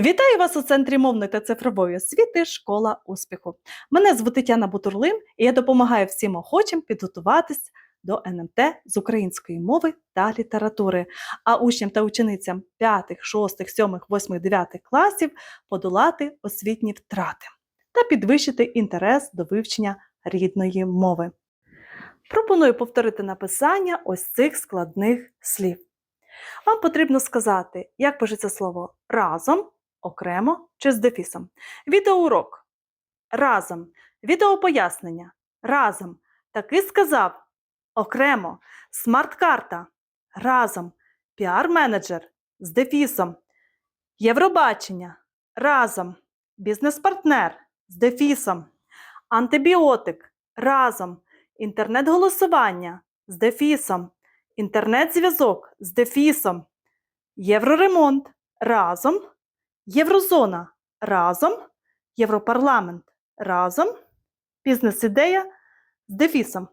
Вітаю вас у центрі мовної та цифрової освіти Школа успіху. Мене звуть Тетяна Бутурлин, і я допомагаю всім охочим підготуватись до НМТ з української мови та літератури, а учням та ученицям 5, 6, 7, 8, 9 класів подолати освітні втрати та підвищити інтерес до вивчення рідної мови. Пропоную повторити написання ось цих складних слів. Вам потрібно сказати, як пишеться слово разом, окремо чи з дефісом. Відеоурок. Разом. Відеопояснення. Разом. Таки сказав. Окремо. Смарт-карта. Разом. Піар-менеджер з дефісом. Євробачення. Разом. Бізнес-партнер з дефісом. Антибіотик. Разом. Інтернет-голосування з дефісом. Інтернет-зв'язок з дефісом. Євроремонт разом. Єврозона разом. Європарламент разом. Бізнес-ідея з дефісом.